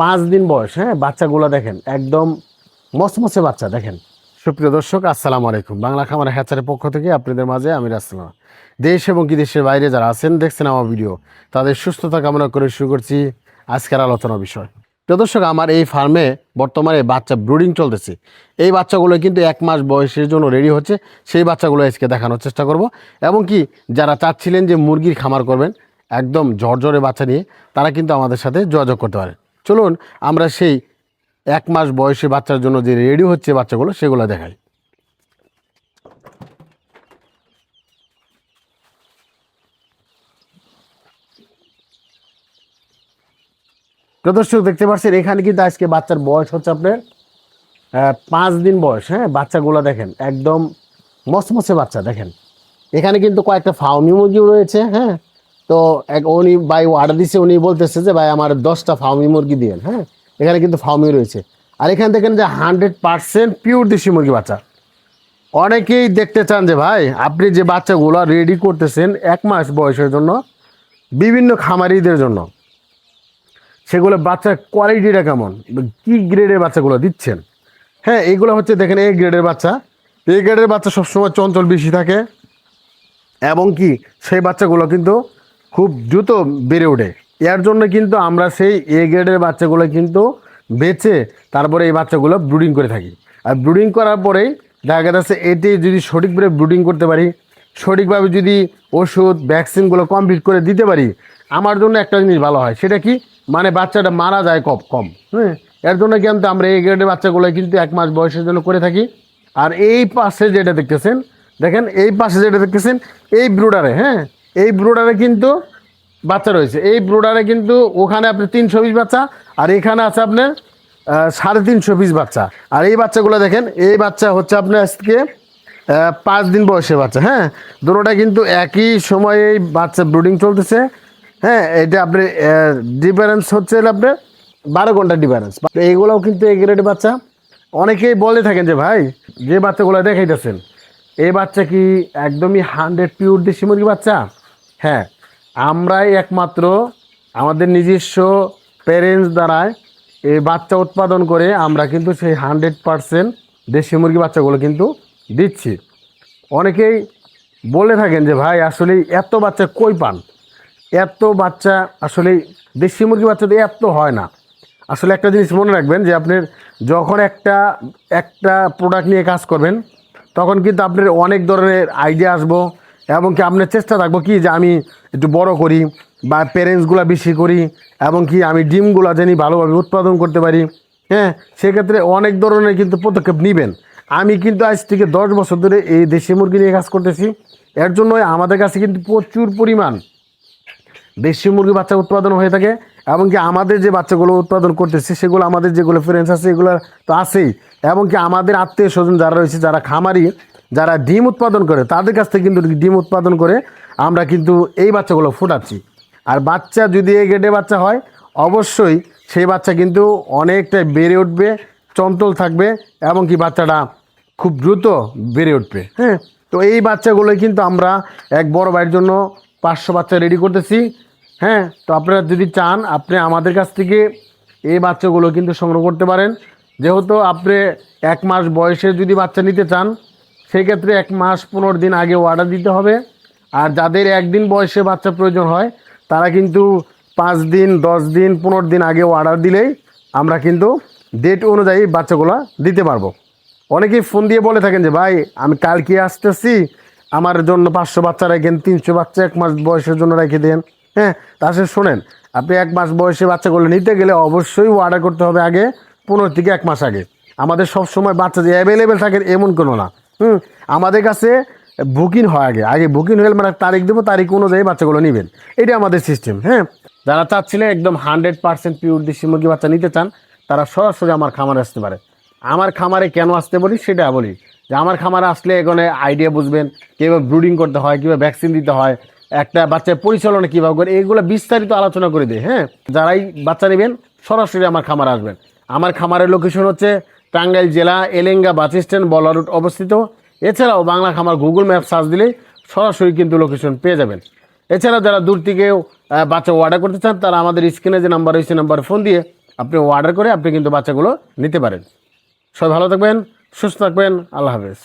পাঁচ দিন বয়স হ্যাঁ? বাচ্চাগুলো দেখেন, একদম মসমসে বাচ্চা, দেখেন। সুপ্রিয় দর্শক, আসসালামু আলাইকুম। বাংলা খামার হ্যাচারের পক্ষ থেকে আপনাদের মাঝে আমি রাসলাম দেশ এবং কি দেশের বাইরে যারা আছেন, দেখছেন আমার ভিডিও, তাদের সুস্থতা কামনা করে শুরু করছি আজকের আলোচনা বিষয়। প্রিয় দর্শক, আমার এই ফার্মে বর্তমানে বাচ্চা ব্রুডিং চলতেছে। এই বাচ্চাগুলো কিন্তু এক মাস বয়সের জন্য রেডি হচ্ছে, সেই বাচ্চাগুলো আজকে দেখানোর চেষ্টা করব। এবং কি, যারা চাচ্ছিলেন যে মুরগির খামার করবেন, একদম ঝরঝরে বাচ্চা নিয়ে, তারা কিন্তু আমাদের সাথে যোগাযোগ করতে পারে চলুন আমরা সেই এক মাস বয়সী বাচ্চার জন্য যে রেডি হচ্ছে বাচ্চাগুলো, সেগুলো দেখাই। প্রদর্শক দেখতে পাচ্ছেন, এখানে কিন্তু আজকে বাচ্চার বয়স হচ্ছে আপনার পাঁচ দিন বয়স হ্যাঁ বাচ্চাগুলো দেখেন, একদম মসমসে বাচ্চা, দেখেন। এখানে কিন্তু কয়েকটা ফাউমি মুরগিও রয়েছে হ্যাঁ তো এক উনি ভাই অর্ডার দিচ্ছে উনি বলতেছে যে, ভাই, আমার দশটা ফাউমি মুরগি দিয়েন হ্যাঁ? এখানে কিন্তু ফাউমি রয়েছে। আর এখানে দেখেন যে হান্ড্রেড পার্সেন্ট পিওর দেশি মুরগি বাচ্চা। অনেকেই দেখতে চান যে, ভাই, আপনি যে বাচ্চাগুলো রেডি করতেছেন এক মাস বয়সের জন্য, বিভিন্ন খামারিদের জন্য, সেগুলো বাচ্চার কোয়ালিটিটা কেমন? কি গ্রেডের বাচ্চাগুলো দিচ্ছেন? হ্যাঁ এগুলো হচ্ছে দেখেন এ গ্রেডের বাচ্চা। এ গ্রেডের বাচ্চা সবসময় চঞ্চল বেশি থাকে এবং কি, সেই বাচ্চাগুলো কিন্তু খুব দ্রুত বেড়ে ওঠে। এর জন্য কিন্তু আমরা সেই এ গ্রেডের বাচ্চাগুলো কিন্তু বেচে তারপরে এই বাচ্চাগুলো ব্রুডিং করে থাকি। আর ব্রুডিং করার পরেই দেখা যাচ্ছে এটি যদি সঠিকভাবে ব্রুডিং করতে পারি, সঠিকভাবে যদি ওষুধ, ভ্যাকসিনগুলো কমপ্লিট করে দিতে পারি, আমার জন্য একটা জিনিস ভালো হয়, সেটা কি? মানে বাচ্চাটা মারা যায় কম কম। হ্যাঁ? এর জন্য কিন্তু আমরা এই গ্রেডের বাচ্চাগুলো কিন্তু এক মাস বয়সের জন্য করে থাকি। আর এই পাশে যেটা দেখতেছেন, দেখেন এই পাশে যেটা দেখতেছেন, এই ব্রুডারে হ্যাঁ? এই ব্রুডারে কিন্তু বাচ্চা রয়েছে। এই ব্রুডারে কিন্তু ওখানে আপনি তিনশো পিস বাচ্চা, আর এখানে আছে আপনার সাড়ে তিনশো পিস বাচ্চা। আর এই বাচ্চাগুলো দেখেন, এই বাচ্চা হচ্ছে আপনার আজকে পাঁচ দিন বয়সের বাচ্চা হ্যাঁ? দুটোটা কিন্তু একই সময়ে এই বাচ্চা ব্রুডিং চলতেছে হ্যাঁ? এটা আপনার ডিফারেন্স হচ্ছে আপনার বারো ঘণ্টা ডিফারেন্স এইগুলোও কিন্তু এই গ্রেডের বাচ্চা। অনেকেই বলে থাকেন যে, ভাই, যে বাচ্চাগুলো দেখাইতেছেন এই বাচ্চা কি একদমই হান্ড্রেড পিওর দেশি মুরগি বাচ্চা? হ্যাঁ আমরাই একমাত্র আমাদের নিজস্ব প্যারেন্টস দ্বারায় এই বাচ্চা উৎপাদন করে আমরা কিন্তু সেই হান্ড্রেড পারসেন্ট দেশি মুরগি বাচ্চাগুলো কিন্তু দিচ্ছি। অনেকেই বলে থাকেন যে, ভাই, আসলে এত বাচ্চা কই পান? এত বাচ্চা আসলে দেশি মুরগি বাচ্চাদের এত হয় না। আসলে একটা জিনিস মনে রাখবেন যে, আপনার যখন একটা একটা প্রোডাক্ট নিয়ে কাজ করবেন, তখন কিন্তু আপনার অনেক ধরনের আইডিয়া আসব এবং কি আপনার চেষ্টা থাকব কি যে আমি একটু বড় করি বা প্যারেন্টসগুলো বেশি করি এবং কি আমি ডিমগুলো জানি ভালোভাবে উৎপাদন করতে পারি। হ্যাঁ সেক্ষেত্রে অনেক ধরনের কিন্তু পদক্ষেপ নেবেন। আমি কিন্তু আজ থেকে দশ বছর ধরে এই দেশি মুরগি নিয়ে কাজ করতেছি। এর জন্য আমাদের কাছে কিন্তু প্রচুর পরিমাণ দেশি মুরগি বাচ্চা উৎপাদন হয়ে থাকে এবং কি আমাদের যে বাচ্চাগুলো উৎপাদন করতেছে, সেগুলো আমাদের যেগুলো ফ্রেন্ডস আছে, এগুলো তো আছেই। এবং কি আমাদের আত্মীয় স্বজন যারা রয়েছে, যারা খামারি যারা ডিম উৎপাদন করে, তাদের কাছ থেকে কিন্তু ডিম উৎপাদন করে আমরা কিন্তু এই বাচ্চাগুলো ফুটাচ্ছি। আর বাচ্চা যদি এই গেটে বাচ্চা হয়, অবশ্যই সেই বাচ্চা কিন্তু অনেকটাই বেড়ে উঠবে, চঞ্চল থাকবে এবং কি বাচ্চাটা খুব দ্রুত বেড়ে উঠবে। হ্যাঁ তো এই বাচ্চাগুলোই কিন্তু আমরা এক বড় ভাইয়ের জন্য পাঁচশো বাচ্চা রেডি করতেছি। হ্যাঁ তো আপনারা যদি চান, আপনি আমাদের কাছ থেকে এই বাচ্চাগুলো কিন্তু সংগ্রহ করতে পারেন। যেহেতু আপনি এক মাস বয়সে যদি বাচ্চা নিতে চান সেক্ষেত্রে এক মাস পনেরো দিন আগে অর্ডার দিতে হবে। আর যাদের একদিন বয়সে বাচ্চা প্রয়োজন হয়, তারা কিন্তু পাঁচ দিন, দশ দিন, পনেরো দিন আগে অর্ডার দিলেই আমরা কিন্তু ডেট অনুযায়ী বাচ্চাগুলো দিতে পারব। অনেকেই ফোন দিয়ে বলে থাকেন যে, ভাই, আমি কালকে আসতেছি। আমার জন্য পাঁচশো বাচ্চা রাখেন তিনশো বাচ্চা এক মাস বয়সের জন্য রেখে দেন। হ্যাঁ তাছাড়া শোনেন, আপনি এক মাস বয়সে বাচ্চাগুলো নিতে গেলে অবশ্যই অর্ডার করতে হবে আগে, পনেরো থেকে এক মাস আগে। আমাদের সব সময় বাচ্চা যে অ্যাভেলেবেল থাকে এমন কোনো না। হুম, আমাদের কাছে বুকিং হয় আগে। আগে বুকিং হলে মানে তারিখ দেবো, তারিখ অনুযায়ী বাচ্চাগুলো নেবেন। এটা আমাদের সিস্টেম হ্যাঁ? যারা চাচ্ছিলেন একদম হান্ড্রেড পার্সেন্ট পিওর দেশি মুরগি বাচ্চা নিতে চান, তারা সরাসরি আমার খামারে আসতে পারে। আমার খামারে কেন আসতে বলি? সেটা বলি যে আমার খামারে আসলে এখানে আইডিয়া বুঝবেন, কীভাবে ব্রুডিং করতে হয়, কীভাবে ভ্যাকসিন দিতে হয়, একটা বাচ্চার পরিচালনা কীভাবে করে, এগুলো বিস্তারিত আলোচনা করে দিই হ্যাঁ? যারাই বাচ্চা নেবেন, সরাসরি আমার খামারে আসবেন। আমার খামারের লোকেশন হচ্ছে টাঙ্গাইল জেলা, এলেঙ্গা বাস স্ট্যান্ড রুট অবস্থিত। এছাড়াও বাংলা খামার গুগল ম্যাপ সার্চ দিলে সরাসরি কিন্তু লোকেশন পেয়ে যাবেন। এছাড়া যারা দূর থেকেও বাচ্চা অর্ডার করতে চান, তারা আমাদের স্ক্রিনে যে নাম্বার রয়েছে নাম্বারে ফোন দিয়ে আপনি অর্ডার করে আপনি কিন্তু বাচ্চাগুলো নিতে পারেন। সবাই ভালো থাকবেন, সুস্থ থাকবেন, আল্লাহ হাফেজ।